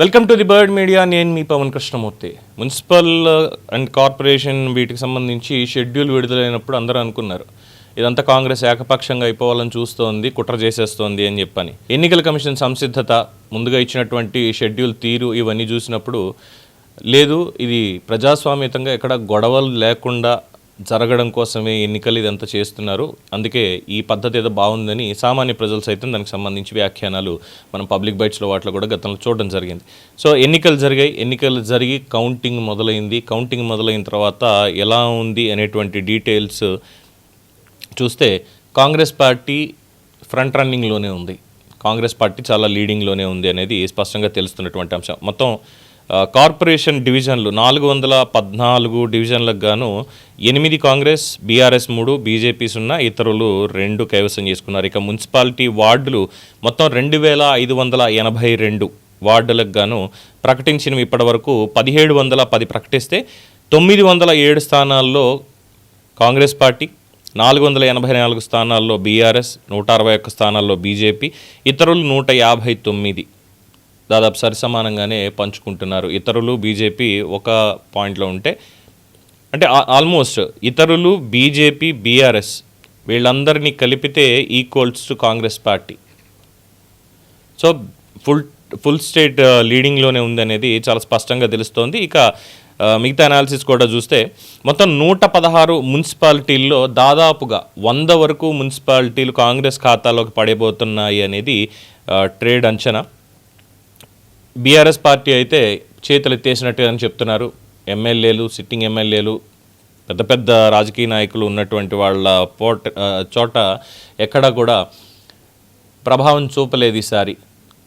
Welcome to the Bird Media నేను మీ Pavan Krishnamurthy. Municipal and corporation వీటికి సంబంధించి schedule విడుదలైనప్పుడు అందరూ అనుకున్నారు. ఇదంతా కాంగ్రెస్ ఏకపక్షంగా అయిపోవాలని చూస్తోంది కుట్ర చేసేస్తోంది అని చెప్పని. ఎన్నికల కమిషన్ సంసిద్ధత ముందుగా ఇచ్చినటువంటి షెడ్యూల్ తీరు ఇవన్నీ చూసినప్పుడు లేదు ఇది ప్రజాస్వామ్యతంగా ఎక్కడ గొడవలు లేకుండా జరగడం కోసమే ఎన్నికలు ఇదంతా చేస్తున్నారు. అందుకే ఈ పద్ధతి ఏదో బాగుందని సామాన్య ప్రజలు సైతం దానికి సంబంధించి వ్యాఖ్యానాలు మనం పబ్లిక్ బైట్స్లో వాటిలో కూడా గతంలో చూడడం జరిగింది. సో ఎన్నికలు జరిగాయి. ఎన్నికలు జరిగి కౌంటింగ్ మొదలైంది. కౌంటింగ్ మొదలైన తర్వాత ఎలా ఉంది అనేటువంటి డీటెయిల్స్ చూస్తే కాంగ్రెస్ పార్టీ ఫ్రంట్ రన్నింగ్లోనే ఉంది. కాంగ్రెస్ పార్టీ చాలా లీడింగ్లోనే ఉంది అనేది స్పష్టంగా తెలుస్తున్నటువంటి అంశం. మొత్తం కార్పొరేషన్ డివిజన్లు నాలుగు వందల పద్నాలుగు డివిజన్లకు గాను ఎనిమిది కాంగ్రెస్ బీఆర్ఎస్ మూడు బీజేపీ సున్నా ఇతరులు రెండు కైవసం చేసుకున్నారు. ఇక మున్సిపాలిటీ వార్డులు మొత్తం రెండు వేల ఐదు వందల ఎనభై రెండు వార్డులకు గాను ప్రకటించినవి ఇప్పటివరకు పదిహేడు వందల పది ప్రకటిస్తే తొమ్మిది వందల ఏడు స్థానాల్లో కాంగ్రెస్ పార్టీ నాలుగు వందల ఎనభై నాలుగు స్థానాల్లో బీఆర్ఎస్ నూట అరవై ఒక్క స్థానాల్లో బీజేపీ ఇతరులు నూట యాభై తొమ్మిది. దాదాపు సరిసమానంగానే పంచుకుంటున్నారు. ఇతరులు బీజేపీ ఒక పాయింట్లో ఉంటే అంటే ఆల్మోస్ట్ ఇతరులు బీజేపీ బీఆర్ఎస్ వీళ్ళందరినీ కలిపితే equals to Congress Party. So full full state లీడింగ్లోనే ఉంది అనేది చాలా స్పష్టంగా తెలుస్తోంది. ఇక మిగతా అనాలిసిస్ కూడా చూస్తే మొత్తం నూట పదహారు మున్సిపాలిటీల్లో దాదాపుగా వంద వరకు మున్సిపాలిటీలు కాంగ్రెస్ ఖాతాలోకి పడబోతున్నాయి అనేది ట్రేడ్ అంచనా. బీఆర్ఎస్ పార్టీ అయితే చేతులు ఎత్తేసినట్టు అని చెప్తున్నారు. ఎమ్మెల్యేలు సిట్టింగ్ ఎమ్మెల్యేలు పెద్ద పెద్ద రాజకీయ నాయకులు ఉన్నటువంటి వాళ్ళ పోట చోట ఎక్కడా కూడా ప్రభావం చూపలేదు ఈసారి.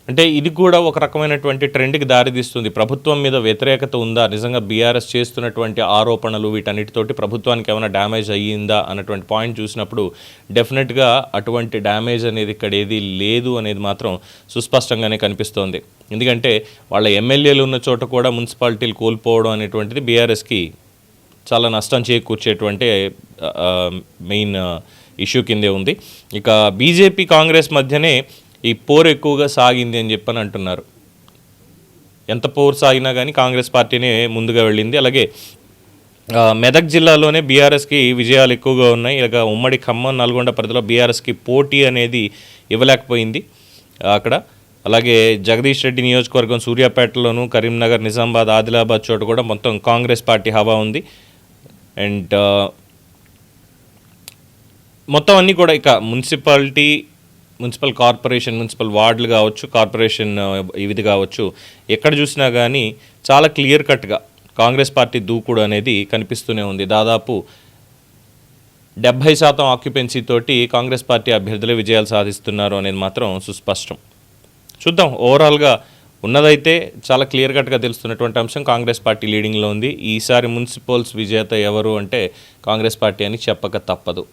అంటే ఇది కూడా ఒక రకమైనటువంటి ట్రెండ్కి దారితీస్తుంది. ప్రభుత్వం మీద వ్యతిరేకత ఉందా? నిజంగా బీఆర్ఎస్ చేస్తున్నటువంటి ఆరోపణలు వీటన్నిటితోటి ప్రభుత్వానికి ఏమైనా డ్యామేజ్ అయ్యిందా? అన్నటువంటి పాయింట్ చూసినప్పుడు డెఫినెట్గా అటువంటి డ్యామేజ్ అనేది ఇక్కడ ఏది లేదు అనేది మాత్రం సుస్పష్టంగానే కనిపిస్తోంది. ఎందుకంటే వాళ్ళ ఎమ్మెల్యేలు ఉన్న చోట కూడా మున్సిపాలిటీలు కోల్పోవడం అనేటువంటిది బీఆర్ఎస్కి చాలా నష్టం చేకూర్చేటువంటి మెయిన్ ఇష్యూ కిందే ఉంది. ఇక బీజేపీ కాంగ్రెస్ మధ్యనే ఈ పోరు ఎక్కువగా సాగింది అని చెప్పని అంటున్నారు. ఎంత పోరు సాగినా కానీ కాంగ్రెస్ పార్టీనే ముందుగా వెళ్ళింది. అలాగే మెదక్ జిల్లాలోనే బీఆర్ఎస్కి విజయాలు ఎక్కువగా ఉన్నాయి. ఇక ఉమ్మడి ఖమ్మం నల్గొండ పరిధిలో బీఆర్ఎస్కి పోటీ అనేది ఇవ్వలేకపోయింది అక్కడ. అలాగే జగదీష్ రెడ్డి నియోజకవర్గం సూర్యాపేటలోను కరీంనగర్ నిజామాబాద్ ఆదిలాబాద్ చోట కూడా మొత్తం కాంగ్రెస్ పార్టీ హవా ఉంది. అండ్ మొత్తం అన్నీ కూడా ఇక మున్సిపాలిటీ మున్సిపల్ కార్పొరేషన్ మున్సిపల్ వార్డులు కావచ్చు కార్పొరేషన్ ఇది ఇవిది కావచ్చు ఎక్కడ చూసినా కానీ చాలా క్లియర్ కట్గా కాంగ్రెస్ పార్టీ దూకుడు అనేది కనిపిస్తూనే ఉంది. దాదాపు డెబ్భై శాతం ఆక్యుపెన్సీ తోటి కాంగ్రెస్ పార్టీ అభ్యర్థులే విజయాలు సాధిస్తున్నారు అనేది మాత్రం సుస్పష్టం. చూద్దాం. ఓవరాల్గా ఉన్నదైతే చాలా క్లియర్ కట్గా తెలుస్తున్నటువంటి అంశం కాంగ్రెస్ పార్టీ లీడింగ్లో ఉంది. ఈసారి మున్సిపల్స్ విజేత ఎవరు అంటే కాంగ్రెస్ పార్టీ అని చెప్పక తప్పదు.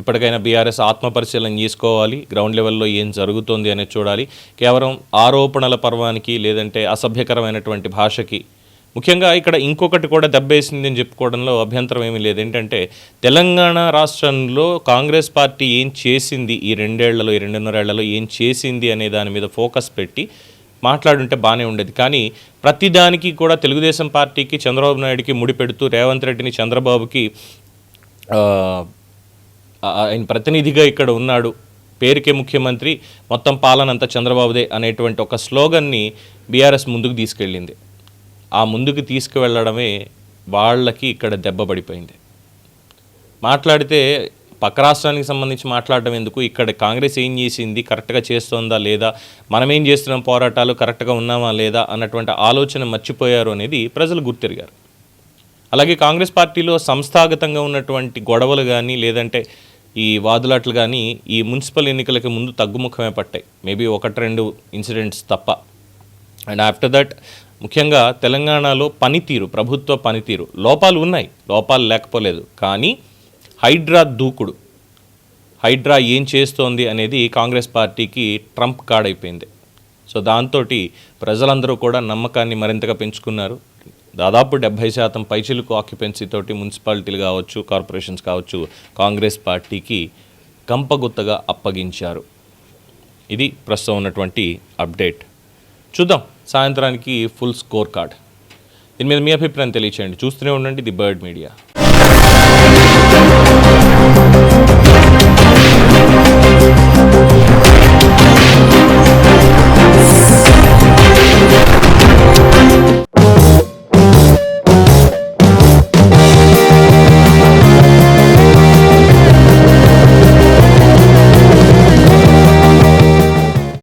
ఇప్పటికైనా బీఆర్ఎస్ ఆత్మపరిశీలన చేసుకోవాలి. గ్రౌండ్ లెవెల్లో ఏం జరుగుతోంది అనేది చూడాలి. కేవలం ఆరోపణల పర్వానికి లేదంటే అసభ్యకరమైనటువంటి భాషకి. ముఖ్యంగా ఇక్కడ ఇంకొకటి కూడా దెబ్బేసింది అని చెప్పుకోవడంలో అభ్యంతరం ఏమీ లేదు. ఏంటంటే తెలంగాణ రాష్ట్రంలో కాంగ్రెస్ పార్టీ ఏం చేసింది? ఈ రెండేళ్ళలో ఈ రెండున్నరేళ్ళలో ఏం చేసింది అనే దాని మీద ఫోకస్ పెట్టి మాట్లాడుంటే బాగానే ఉండేది. కానీ ప్రతిదానికి కూడా తెలుగుదేశం పార్టీకి చంద్రబాబు నాయుడికి ముడిపెడుతూ రేవంత్ రెడ్డిని చంద్రబాబుకి ఆయన ప్రతినిధిగా ఇక్కడ ఉన్నాడు. పేరుకే ముఖ్యమంత్రి మొత్తం పాలన అంతా చంద్రబాబుదే అనేటువంటి ఒక స్లోగన్ని బీఆర్ఎస్ ముందుకు తీసుకెళ్ళింది. ఆ ముందుకు తీసుకువెళ్ళడమే వాళ్ళకి ఇక్కడ దెబ్బ పడిపోయింది. మాట్లాడితే పక్క రాష్ట్రానికి సంబంధించి మాట్లాడడం ఎందుకు? ఇక్కడ కాంగ్రెస్ ఏం చేసింది? కరెక్ట్గా చేస్తోందా లేదా? మనం ఏం చేస్తున్నాం? పోరాటాలు కరెక్ట్గా ఉన్నామా లేదా? అన్నటువంటి ఆలోచన మర్చిపోయారు అనేది ప్రజలు గుర్తిరిగారు. అలాగే కాంగ్రెస్ పార్టీలో సంస్థాగతంగా ఉన్నటువంటి గొడవలు కానీ లేదంటే ఈ వాదులాట్లు కానీ ఈ మున్సిపల్ ఎన్నికలకి ముందు తగ్గుముఖమే పట్టాయి. మేబీ ఒకటి రెండు ఇన్సిడెంట్స్ తప్ప. అండ్ ఆఫ్టర్ దట్ ముఖ్యంగా తెలంగాణలో పనితీరు ప్రభుత్వ పనితీరు లోపాలు ఉన్నాయి. లోపాలు లేకపోలేదు. కానీ హైడ్రా దూకుడు హైడ్రా ఏం చేస్తోంది అనేది కాంగ్రెస్ పార్టీకి ట్రంప్ కార్డ్ అయిపోయింది సో దాంతో ప్రజలందరూ కూడా నమ్మకాన్ని మరింతగా పెంచుకున్నారు. దాదాపు డెబ్భై శాతం పైచిలుకు ఆక్యుపెన్సీ తోటి మున్సిపాలిటీలు కావచ్చు కార్పొరేషన్స్ కావచ్చు కాంగ్రెస్ పార్టీకి కంపగుత్తగా అప్పగించారు. ఇది ప్రస్తుతం ఉన్నటువంటి అప్డేట్. చూద్దాం సాయంత్రానికి ఫుల్ స్కోర్ కార్డ్ దీని మీద మీ అభిప్రాయం తెలియచేయండి. చూస్తూనే ఉండండి ది బర్డ్ మీడియా.